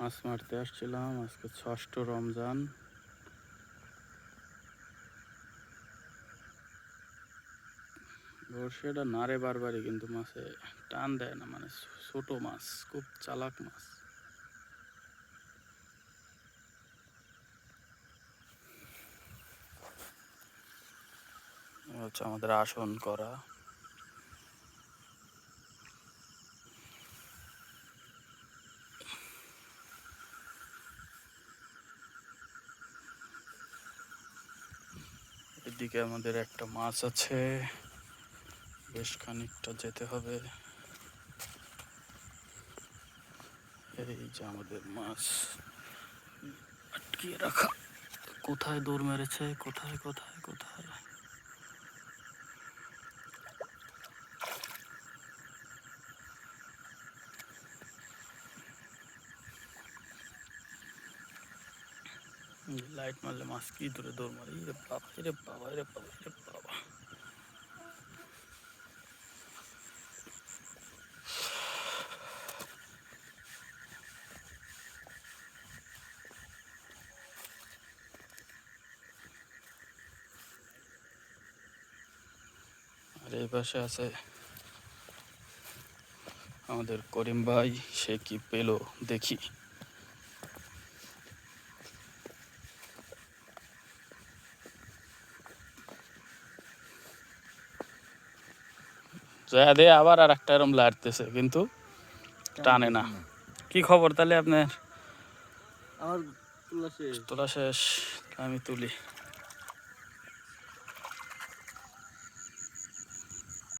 মাছ মারতে আসছিলাম, আজকে ষষ্ঠ রমজান। বড়শিটা নাড়ে বারবারই কিন্তু মাছে টান দেয় না মানে ছোট মাছ, খুব চালাক মাছ। হচ্ছে আমাদের আসন করা। এদিকে আমাদের একটা মাছ আছে। বেশ খানিকটা যেতে হবে। এই যে আমাদের মাছ। আটকিয়ে রাখা। কোথায় দৌড় মেরেছে? কোথায় কোথায় কোথায়? লাইট মারলে মাছ কি দূরে দৌড় মারে। রে বাবা রে বাবা রে বাবা রে বাবা। আর এই পাশে আছে আমাদের করিম ভাই, সে কি পেল দেখি। জয়া দিয়ে আবার আর একটা এরম লাড়তেছে কিন্তু টানে না। কি খবর তাহলে আপনার? আমার তুলা শেষ। তোলা শেষ আমি তুলি।